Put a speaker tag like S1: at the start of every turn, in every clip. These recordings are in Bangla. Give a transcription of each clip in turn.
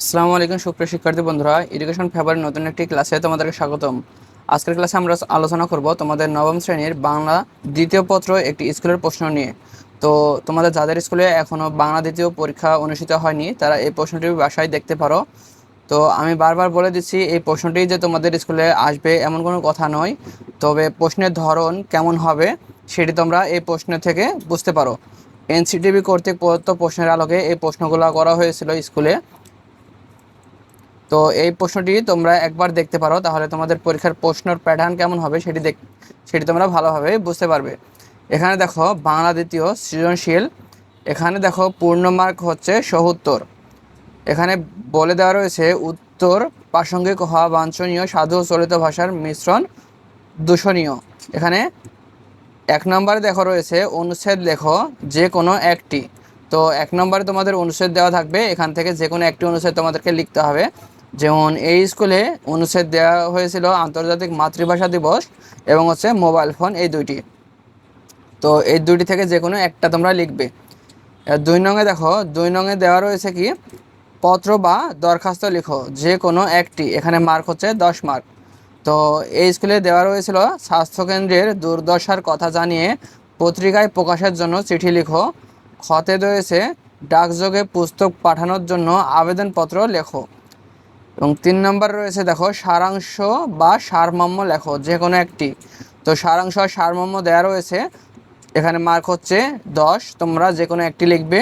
S1: আসসালামু আলাইকুম, সুপ্রিয় শিক্ষার্থী বন্ধুরা। এডুকেশন ফেভারের নতুন একটি ক্লাসে তোমাদেরকে স্বাগতম। আজকের ক্লাসে আমরা আলোচনা করব তোমাদের নবম শ্রেণির বাংলা দ্বিতীয় পত্র একটি স্কুলের প্রশ্ন নিয়ে। তো তোমাদের যাদের স্কুলে এখনও বাংলা দ্বিতীয় পরীক্ষা অনুষ্ঠিত হয়নি, তারা এই প্রশ্নটি বাসায় দেখতে পারো। তো আমি বারবার বলে দিচ্ছি, এই প্রশ্নটি যে তোমাদের স্কুলে আসবে এমন কোনো কথা নয়, তবে প্রশ্নের ধরন কেমন হবে সেটি তোমরা এই প্রশ্ন থেকে বুঝতে পারো। এনসিটিভি কর্তৃক প্রদত্ত প্রশ্নের আলোকে এই প্রশ্নগুলো করা হয়েছিল স্কুলে। তো এই প্রশ্নটি তোমরা একবার দেখতে পারো, তাহলে তোমাদের পরীক্ষার প্রশ্নের প্যাটার্ন কেমন হবে সেটি দেখ, সেটি তোমরা ভালোভাবে বুঝতে পারবে। এখানে দেখো, বাংলা দ্বিতীয় সৃজনশীল। এখানে দেখো, পূর্ণ মার্ক হচ্ছে সত্তর এখানে বলে দেওয়া রয়েছে, উত্তর প্রাসঙ্গিক হওয়া বাঞ্ছনীয়, সাধু চলিত ভাষার মিশ্রণ দূষণীয়। এখানে এক নম্বরে দেখো রয়েছে, অনুচ্ছেদ লেখো যে কোনো একটি। তো এক নম্বরে তোমাদের অনুচ্ছেদ দেওয়া থাকবে, এখান থেকে যে কোনো একটি অনুচ্ছেদ তোমাদেরকে লিখতে হবে। যেমন এই স্কুলে অনুচ্ছেদ দেওয়া হয়েছিল আন্তর্জাতিক মাতৃভাষা দিবস এবং হচ্ছে মোবাইল ফোন এই দুইটি। তো এই দুইটি থেকে যে কোনো একটা তোমরা লিখবে। দুই নঙে দেখো, দুই নঙে দেওয়া রয়েছে কি, পত্র বা দরখাস্ত লিখো যে কোনো একটি, এখানে মার্ক হচ্ছে দশ মার্ক তো এই স্কুলে দেওয়া রয়েছিল স্বাস্থ্যকেন্দ্রের দুর্দশার কথা জানিয়ে পত্রিকায় প্রকাশের জন্য চিঠি লিখো, খতে রয়েছে ডাকযোগে পুস্তক পাঠানোর জন্য আবেদনপত্র লেখো। এবং তিন নম্বর রয়েছে, দেখো, সারাংশ বা সারমর্ম লেখো যে কোনো একটি। তো সারাংশ আর সারমর্ম দেওয়া রয়েছে, এখানে মার্ক হচ্ছে দশ, তোমরা যে কোনো একটি লিখবে।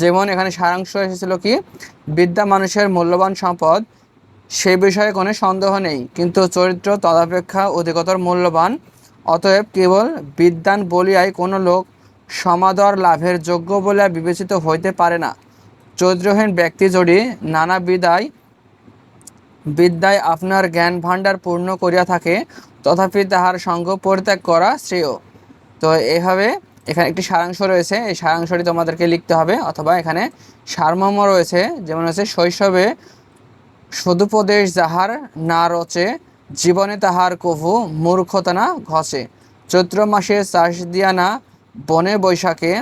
S1: যেমন এখানে সারাংশ এসেছিল কি? বিদ্যা মানুষের মূল্যবান সম্পদ, সে বিষয়ে কোনো সন্দেহ নেই, কিন্তু চরিত্র তদাপেক্ষা অধিকতর মূল্যবান। অতএব কেবল বিদ্যান বলিয়াই কোনো লোক সমাদর লাভের যোগ্য বলিয়া বিবেচিত হইতে পারে না। চরিত্রহীন ব্যক্তি যদি নানা বিদায় বিদ্যায় আপনার জ্ঞান ভাণ্ডার পূর্ণ করিয়া থাকে, তথাপি তাহার সঙ্গ পরিত্যাগ করা শ্রেয়। তো এভাবে এখানে একটি সারাংশ রয়েছে, এই সারাংশটি তোমাদেরকে লিখতে হবে, অথবা এখানে সারমর্ম রয়েছে, যেমন হচ্ছে, শৈশবে সদুপদেশ যাহার না রচে, জীবনে তাহার কভু মূর্খতা না ঘষে চৈত্র মাসে চাষ দিয়া না বনে বৈশাখে,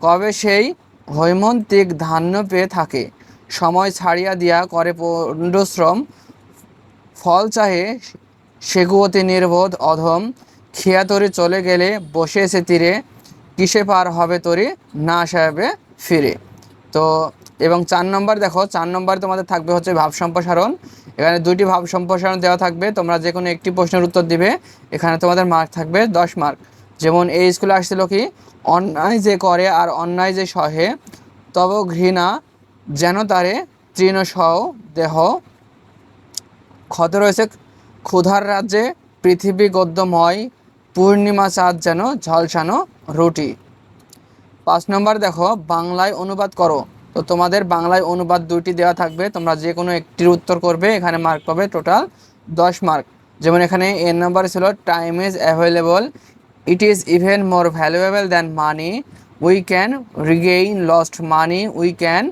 S1: কবে সেই হৈমন্তিক ধান্য পেয়ে থাকে। সময় ছাড়িয়া দিয়া করে পণ্ডশ্রম ফল চাহে সেগুয়তে নির্বোধ অধম, খেয়া তরি চলে গেলে বসে এসে তীরে, কিসে পার হবে তরি না সাহেবে ফিরে। তো, এবং চার নম্বর দেখো, চার নম্বর তোমাদের থাকবে হচ্ছে ভাব সম্প্রসারণ। এখানে দুইটি ভাব সম্প্রসারণ দেওয়া থাকবে, তোমরা যে কোনো একটি প্রশ্নের উত্তর দিবে, এখানে তোমাদের মার্ক থাকবে দশ মার্ক যেমন এই স্কুলে আসছিল কি, অন্যায় যে করে আর অন্যায় যে সহে, তব ঘৃণা যেন তারে তৃণ সহ দেহ ক্ষত রয়েছে। ক্ষুধার রাজ্যে পৃথিবী গদ্যময় পূর্ণিমা চাঁদ যেন ঝলসানো রুটি। পাঁচ নম্বর দেখো, বাংলায় অনুবাদ করো। তো তোমাদের বাংলায় অনুবাদ দুইটি দেওয়া থাকবে, তোমরা যে কোনো একটির উত্তর করবে, এখানে মার্ক পাবে টোটাল দশ মার্ক যেমন এখানে এর নাম্বার ছিল time is available it is even more valuable than money we can regain lost money we can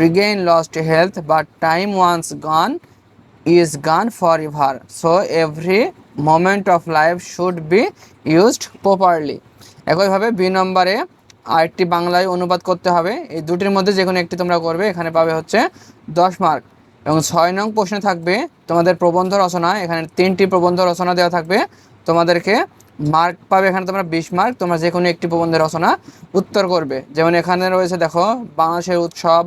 S1: regain lost health but time once gone is gone forever. So, every moment of life should be used properly. একইভাবে বি নম্বরে আরেকটি বাংলায় অনুবাদ করতে হবে। এই দুটির মধ্যে যে কোনো একটি তোমরা করবে, এখানে পাবে হচ্ছে দশ মার্ক এবং ছয় নং প্রশ্নে থাকবে তোমাদের প্রবন্ধ রচনা। এখানে তিনটি প্রবন্ধ রচনা দেওয়া থাকবে। তোমাদেরকে মার্ক পাবে এখানে তোমরা বিশ মার্ক তোমরা যে কোনো একটি প্রবন্ধের রচনা উত্তর করবে। যেমন এখানে রয়েছে, দেখো, বাংলাদেশের উৎসব,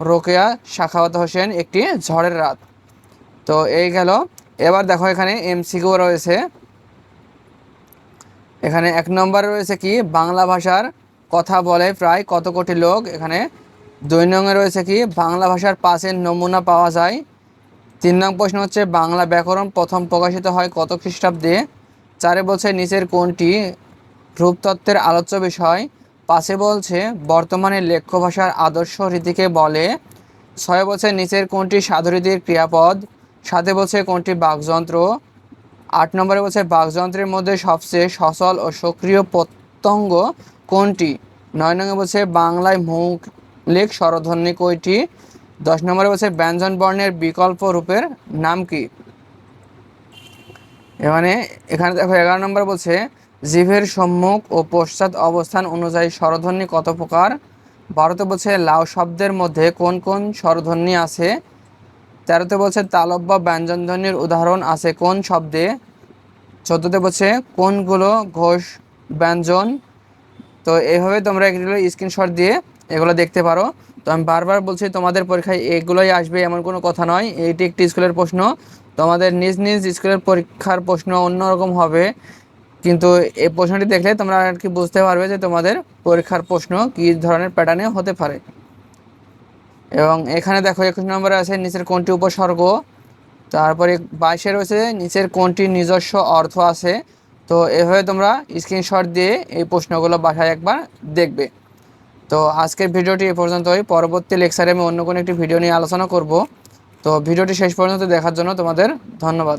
S1: রোকেয়া, শাখাওয়াত হোসেন, একটি ঝড়ের রাত। তো এই গেল। এবার দেখো এখানে এমসিকিউ রয়েছে। এখানে এক নম্বরে রয়েছে কি? বাংলা ভাষার কথা বলে প্রায় কত কোটি লোক এখানে? দুই নঙে রয়েছে কি? বাংলা ভাষার পাশের নমুনা পাওয়া যায়। তিন নং প্রশ্ন হচ্ছে, বাংলা ব্যাকরণ প্রথম প্রকাশিত হয় কত খ্রিস্টাব্দে? চারে বলছে, নিচের কোনটি? রূপতত্ত্বের আলোচ্য বিষয়। পাশে বলছে, বর্তমানে লেখ্য ভাষার আদর্শ রীতিকে বলে। ছয় বছর নিচের কোনটি সাধুরীতির ক্রিয়াপদ? সাথে বলছে কোনটি বাকযন্ত্র? আট নম্বরে বলছে বাকযন্ত্রের মধ্যে সবচেয়ে সচল ও সক্রিয় প্রত্যঙ্গ কোনটি? নয় নম্বরে বলছে বাংলায় মৌলিক স্বরধ্বনি কয়টি? দশ নম্বরে বলছে ব্যঞ্জন বর্ণের বিকল্প রূপের নাম কি? এখানে এখানে দেখো এগারো নম্বর বলছে জিভের সম্মুখ ও পশ্চাৎ অবস্থান অনুযায়ী স্বরধ্বনি কত প্রকার? বারোতে বলছে লাউ শব্দের মধ্যে কোন কোন স্বরধ্বনি আছে? তেরোতে বলছে, তালব্য ব্যঞ্জনধ্বনির উদাহরণ আছে কোন শব্দে? চোদ্দোতে বলছে, কোনগুলো ঘোষ ব্যঞ্জন? তো এইভাবে তোমরা এগুলো স্ক্রিনশট দিয়ে এগুলো দেখতে পারো। তো আমি বারবার বলছি, তোমাদের পরীক্ষায় এগুলোই আসবে, এমন কোনো কথা নয়। এইটি একটি স্কুলের প্রশ্ন। তোমাদের নিজ নিজ স্কুলের পরীক্ষার প্রশ্ন অন্যরকম হবে। কিন্তু এই প্রশ্নটি দেখলে তোমরা আর কি বুঝতে পারবে যে তোমাদের পরীক্ষার প্রশ্ন কী ধরনের প্যাটার্নে হতে পারে। এবং এখানে দেখো একুশ নম্বরে আছে নিচের কোনটি উপসর্গ? তারপরে বাইশে রয়েছে নিচের কোনটি নিজস্ব অর্থ আছে? তো এভাবে তোমরা স্ক্রিনশট দিয়ে এই প্রশ্নগুলো বাসায় একবার দেখবে। তো আজকের ভিডিওটি এ পর্যন্তই। পরবর্তী লেকচারে আমি অন্য কোনো একটি ভিডিও নিয়ে আলোচনা করব। তো ভিডিওটি শেষ পর্যন্ত দেখার জন্য তোমাদের ধন্যবাদ।